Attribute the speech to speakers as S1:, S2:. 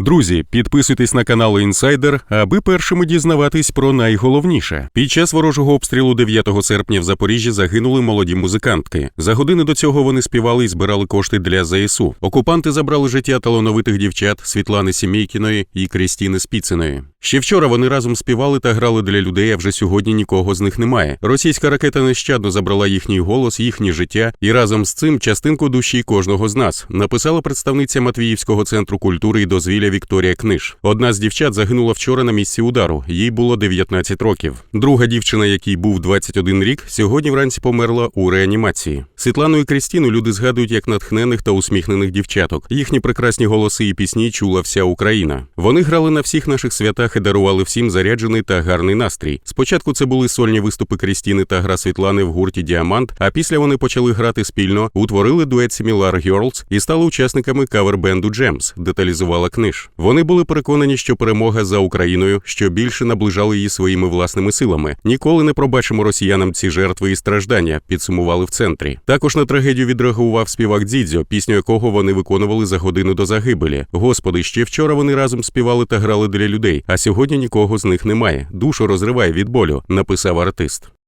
S1: Друзі, підписуйтесь на канал Інсайдер, аби першими дізнаватись про найголовніше. Під час ворожого обстрілу 9 серпня в Запоріжжі загинули молоді музикантки. За години до цього вони співали і збирали кошти для ЗСУ. Окупанти забрали життя талановитих дівчат Світлани Сімійкіної і Крістіни Спіциної. Ще вчора вони разом співали та грали для людей, а вже сьогодні нікого з них немає. Російська ракета нещадно забрала їхній голос, їхнє життя і разом з цим частинку душі кожного з нас, написала представниця Матвіївського центру культури і дозвілля Вікторія Книж. Одна з дівчат загинула вчора на місці удару. Їй було 19 років. Друга дівчина, якій був 21 рік, сьогодні вранці померла у реанімації. Світлану і Крістіну люди згадують як натхнених та усміхнених дівчаток. Їхні прекрасні голоси і пісні чула вся Україна. Вони грали на всіх наших святах і дарували всім заряджений та гарний настрій. Спочатку це були сольні виступи Крістіни та гра Світлани в гурті Діамант. А після вони почали грати спільно, утворили дует Similar Girls і стали учасниками кавер-бенду Джемс, деталізувала книж. Вони були переконані, що перемога за Україною, що більше наближали її своїми власними силами. Ніколи не пробачимо росіянам ці жертви і страждання. Підсумували в центрі. Також на трагедію відреагував співак Дзідзьо, пісню якого вони виконували за годину до загибелі. Господи, ще вчора вони разом співали та грали для людей, а сьогодні нікого з них немає. Душу розриває від болю, написав артист.